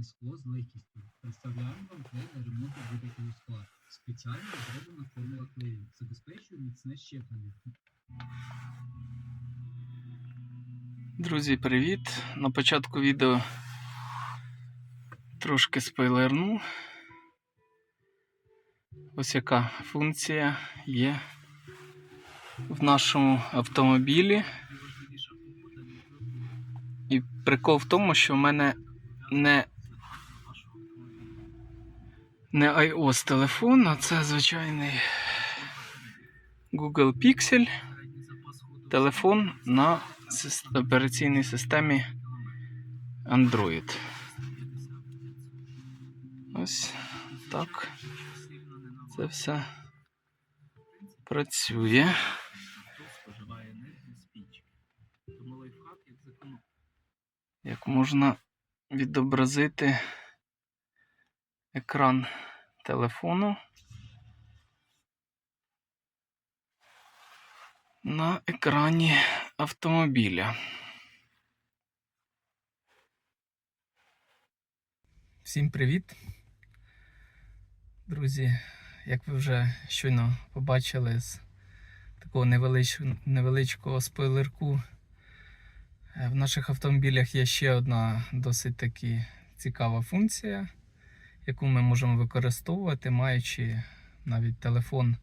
Відновіть скло з легкістю. Представляємо вам клей для ремонту будь-якого скла. Спеціально зроблена формула клею. Забезпечує міцне щеплення. Друзі, привіт! На початку відео трошки спойлерну. Ось яка функція є в нашому автомобілі. І прикол в тому, що в мене не, не iOS телефон, а це звичайний Google Pixel телефон на операційній системі Android. Ось так. Це все працює. Як можна відобразити екран телефону на екрані автомобіля. Всім привіт. Друзі, як ви вже щойно побачили з такого невелич... невеличкого спойлерку, е, в наших автомобілях є ще одна досить таки цікава функція, яку ми можемо використовувати, маючи навіть телефон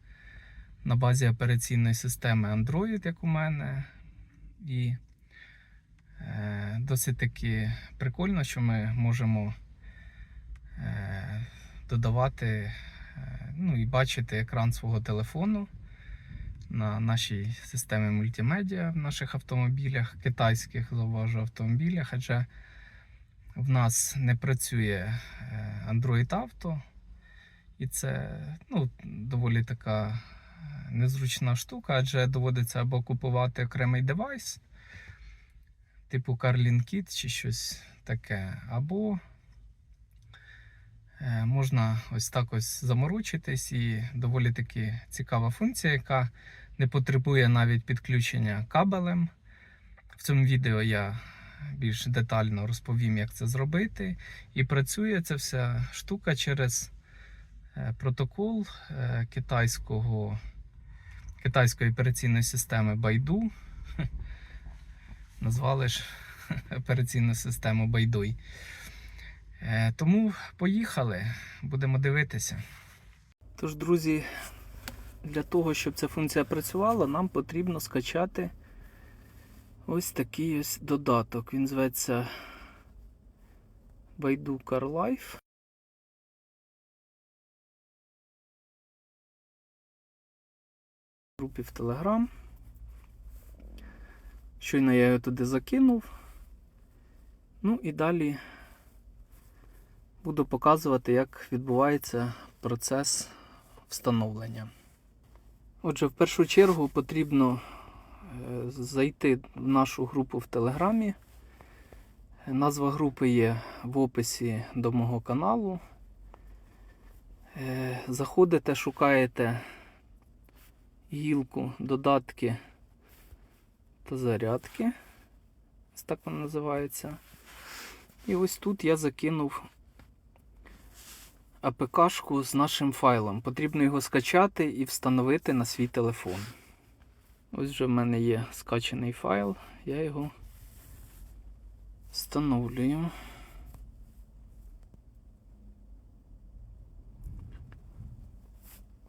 на базі операційної системи Android, як у мене. І е, досить таки прикольно, що ми можемо е, додавати е, ну, і бачити екран свого телефону на нашій системі мультимедіа в наших автомобілях, китайських зауважу автомобілях, адже в нас не працює е, Android Auto, і це ну, доволі така е, незручна штука, адже доводиться або купувати окремий девайс, типу Carlin Kit чи щось таке, або е, можна ось так ось заморочитись і доволі таки цікава функція, яка не потребує навіть підключення кабелем. В цьому відео я більш детально розповім, як це зробити. І працює ця вся штука через е, протокол е, китайського, китайської операційної системи Baidu. Назвали ж операційну систему Baidu. Е, Тому поїхали, будемо дивитися. Тож, друзі, для того, щоб ця функція працювала, нам потрібно скачати ось такий ось додаток. Він зветься Baidu Car Life. Групі в Telegram. Щойно я його туди закинув. Ну і далі буду показувати, як відбувається процес встановлення. Отже, в першу чергу потрібно зайти в нашу групу в Телеграмі. Назва групи є в описі до мого каналу. Е, Заходите, шукаєте гілку, додатки та зарядки. Ось так вона називається. І ось тут я закинув АПКшку з нашим файлом. Потрібно його скачати і встановити на свій телефон. Ось вже в мене є скачаний файл, я його встановлюю.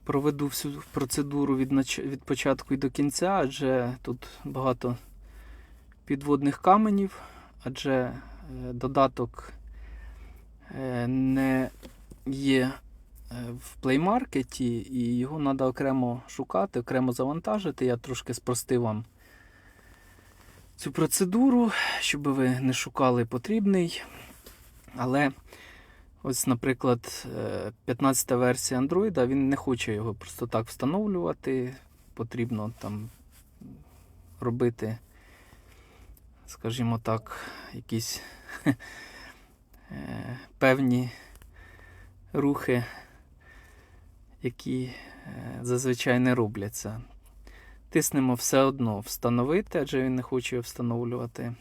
Проведу всю процедуру від, нач... від початку і до кінця, адже тут багато підводних каменів, адже е, додаток е, не є в Play Market і його треба окремо шукати, окремо завантажити. Я трошки спростив вам цю процедуру, щоб ви не шукали потрібний. Але ось, наприклад, 15-та версія Android, він не хоче його просто так встановлювати. Потрібно там робити, скажімо так, якісь е, певні рухи, які е, зазвичай не робляться. Тиснемо все одно встановити, адже він не хоче встановлювати.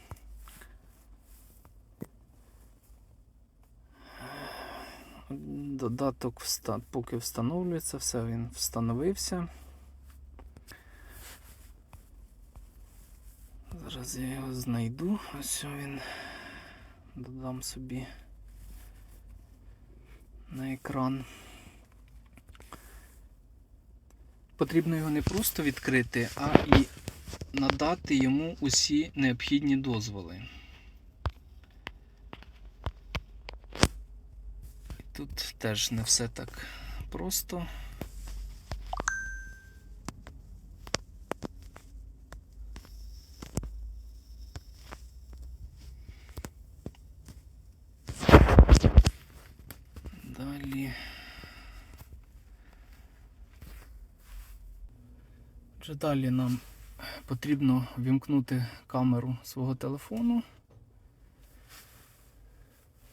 Додаток поки встановлюється, все він встановився. Зараз я його знайду. Ось він. Додам собі на екран. Потрібно його не просто відкрити, а і надати йому усі необхідні дозволи. Тут теж не все так просто. Далі. Отже, далі нам потрібно вімкнути камеру свого телефону.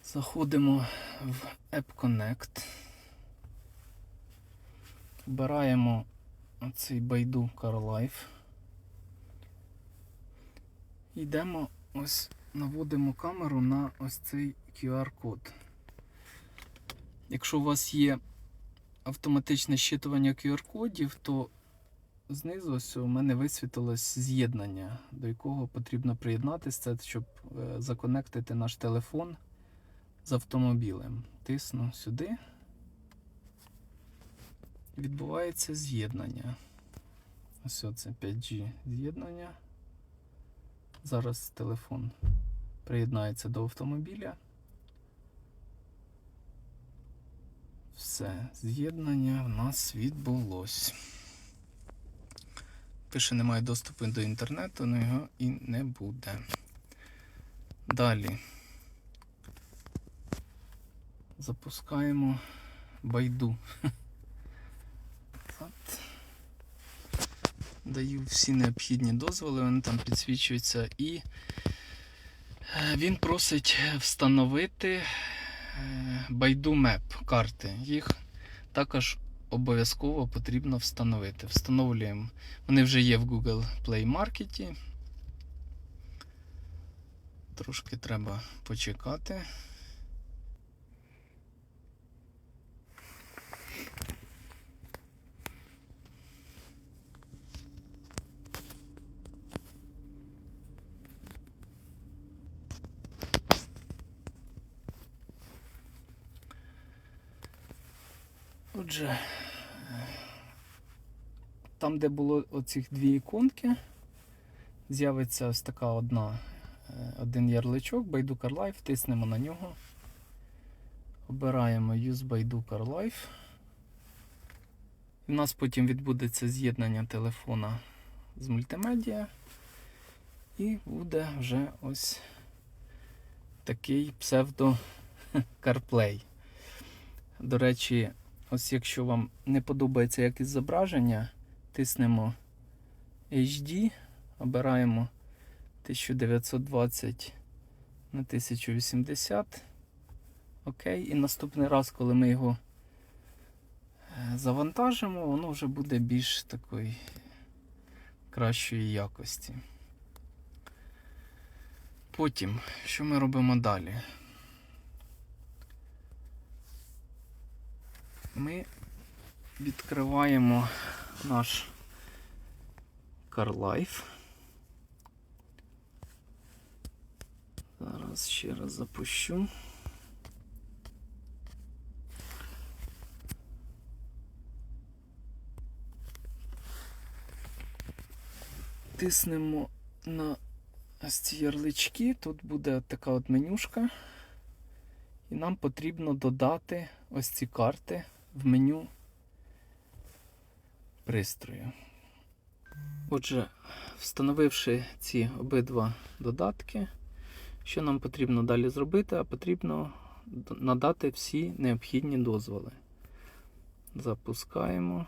Заходимо в App Connect. Вбираємо оцей байду CarLife. Йдемо ось, наводимо камеру на ось цей QR-код. Якщо у вас є автоматичне щитування QR-кодів, то знизу ось у мене висвітилось з'єднання, до якого потрібно приєднатися, це щоб е, законектити наш телефон з автомобілем. Тисну сюди. Відбувається з'єднання. Ось це 5G з'єднання. Зараз телефон приєднається до автомобіля. Все, з'єднання в нас відбулось. Пише, немає доступу до інтернету, але його і не буде. Далі. Запускаємо байду. От. Даю всі необхідні дозволи, вони там підсвічуються, і е, він просить встановити е, Байду Map карти. Їх також обов'язково потрібно встановити. Встановлюємо. Вони вже є в Google Play Market. Трошки треба почекати. Отже, там, де було оцих дві іконки, з'явиться ось така одна, е, один ярличок Car Life, тиснемо на нього. Обираємо Use Baidu Car Life. У нас потім відбудеться з'єднання телефона з мультимедіа. І буде вже ось такий псевдо CarPlay. До речі, ось якщо вам не подобається якесь зображення, тиснемо HD, обираємо 1920 на 1080. Окей, і наступний раз, коли ми його е, завантажимо, воно вже буде більш такої кращої якості. Потім, що ми робимо далі? Ми відкриваємо наш CarLife. Зараз ще раз запущу. Тиснемо на ось ці ярлички. Тут буде така от менюшка. І нам потрібно додати ось ці карти в меню пристрою. Отже, встановивши ці обидва додатки, що нам потрібно далі зробити? А потрібно надати всі необхідні дозволи. Запускаємо,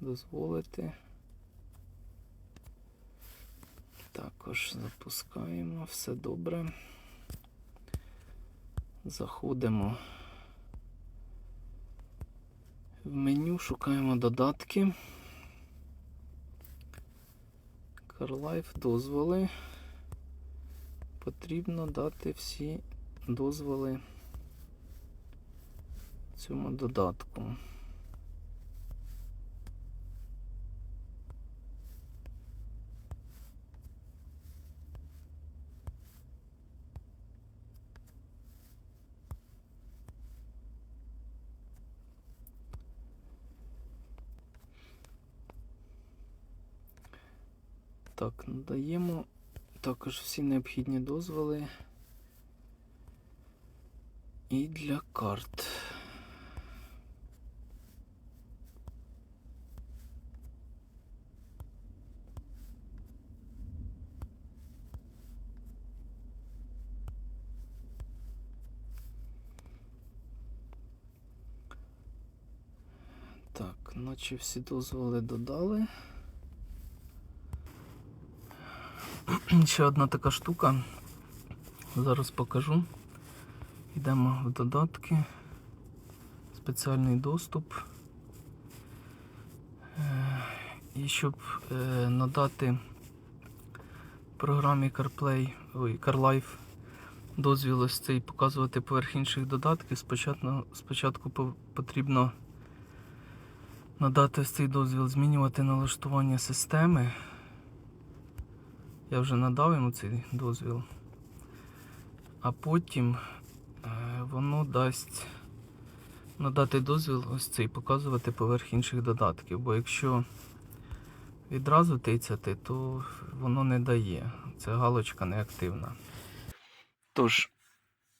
дозволити. Також запускаємо, все добре. Заходимо в меню, шукаємо додатки. CarLife дозволи. Потрібно дати всі дозволи цьому додатку. Так, надаємо також всі необхідні дозволи. І для карт. Так, наче всі дозволи додали. Ще одна така штука. Зараз покажу. Йдемо в додатки. Спеціальний доступ. Е, І щоб е, надати програмі CarPlay, ой, CarLife дозвіл ось цей показувати поверх інших додатків, спочатку, спочатку потрібно надати ось цей дозвіл, змінювати налаштування системи. Я вже надав йому цей дозвіл. А потім е, воно дасть надати дозвіл ось цей показувати поверх інших додатків. Бо якщо відразу тицяти, то воно не дає. Ця галочка неактивна. Тож,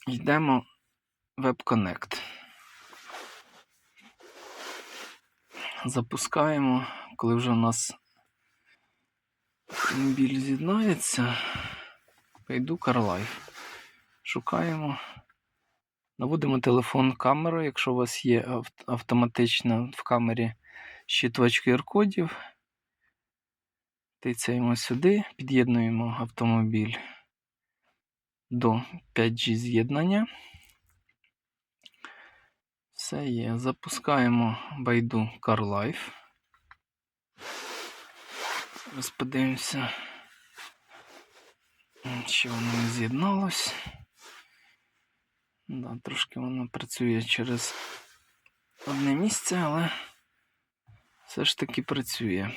йдемо в Web Connect. Запускаємо, коли вже у нас біль з'єднається. Пойду CarLife. Шукаємо. Наводимо телефон камеру, якщо у вас є ав- автоматично в камері щитувач QR-кодів. Тицяємо сюди, під'єднуємо автомобіль до 5G з'єднання. Все є. Запускаємо байду CarLife. Зараз подивимося, чи воно не з'єдналось. Да, трошки воно працює через одне місце, але все ж таки працює.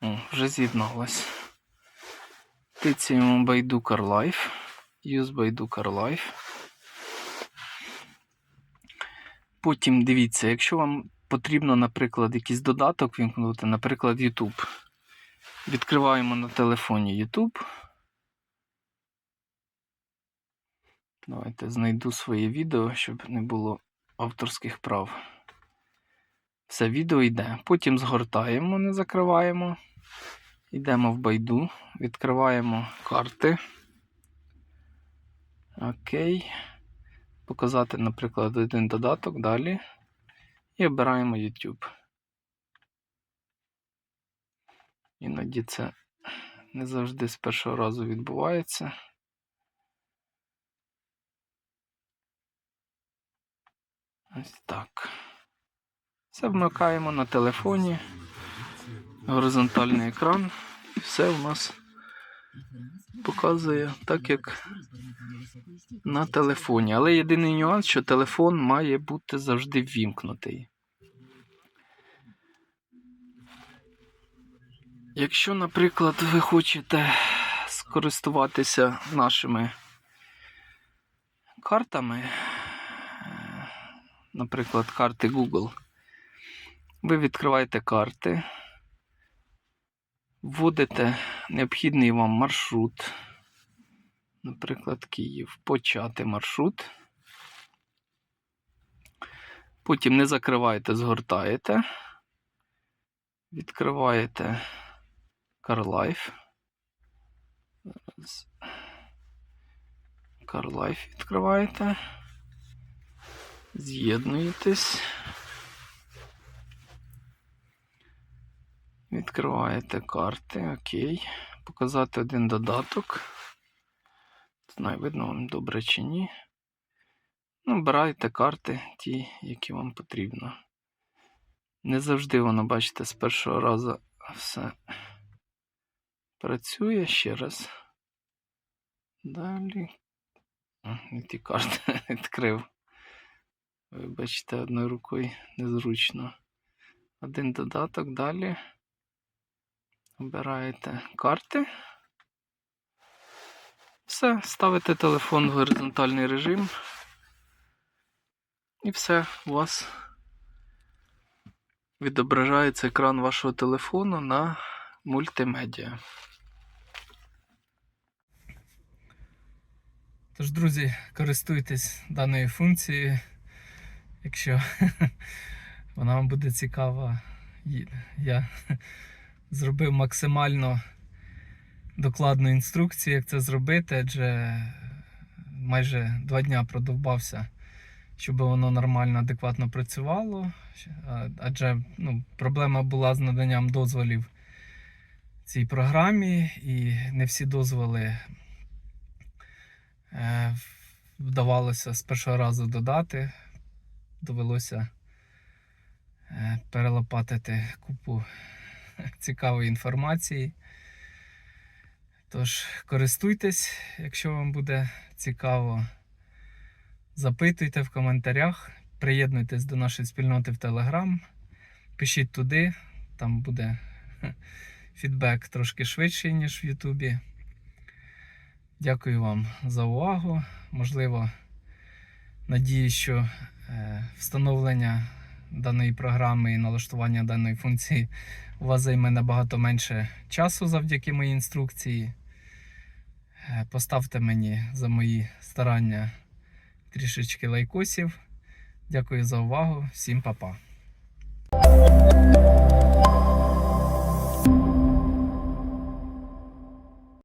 О, вже з'єдналось. Тицяємо байду CarLife. Use байду CarLife. Потім дивіться, якщо вам потрібно, наприклад, якийсь додаток вімкнути, наприклад, YouTube. Відкриваємо на телефоні YouTube. Давайте знайду своє відео, щоб не було авторських прав. Все, відео йде. Потім згортаємо, не закриваємо. Йдемо в байду, відкриваємо карти. Окей. Показати, наприклад, один додаток далі. І обираємо YouTube. Іноді це не завжди з першого разу відбувається. Ось так. Все вмикаємо на телефоні. Горизонтальний екран. І все у нас показує так, як на телефоні. Але єдиний нюанс, що телефон має бути завжди ввімкнутий. Якщо, наприклад, ви хочете скористуватися нашими картами, е, наприклад, карти Google, ви відкриваєте карти, вводите необхідний вам маршрут, наприклад, Київ, почати маршрут. Потім не закриваєте, згортаєте, відкриваєте CarLife. CarLife відкриваєте. З'єднуєтесь. Відкриваєте карти. Окей. Показати один додаток. Знаю, видно вам добре чи ні. Ну, Обираєте карти, ті, які вам потрібно. Не завжди воно, бачите, з першого разу все працює ще раз. Далі. А, Не ті карти відкрив. Вибачте, одною рукою незручно. Один додаток далі. Обираєте карти. Все, ставите телефон в горизонтальний режим. І все, у вас відображається екран вашого телефону на мультимедіа. Тож, друзі, користуйтесь даною функцією. Якщо вона вам буде цікава, я зробив максимально докладну інструкцію, як це зробити, адже майже два дня продовбався, щоб воно нормально, адекватно працювало. Адже ну, проблема була з наданням дозволів цій програмі, і не всі дозволи е, вдавалося з першого разу додати. Довелося е, перелопатити купу цікавої інформації. Тож користуйтесь, якщо вам буде цікаво. Запитуйте в коментарях, приєднуйтесь до нашої спільноти в Telegram, пишіть туди, там буде фідбек трошки швидший, ніж в Ютубі. Дякую вам за увагу. Можливо, надію, що е, встановлення даної програми і налаштування даної функції у вас займе набагато менше часу завдяки моїй інструкції. Е, Поставте мені за мої старання трішечки лайкосів. Дякую за увагу. Всім па-па.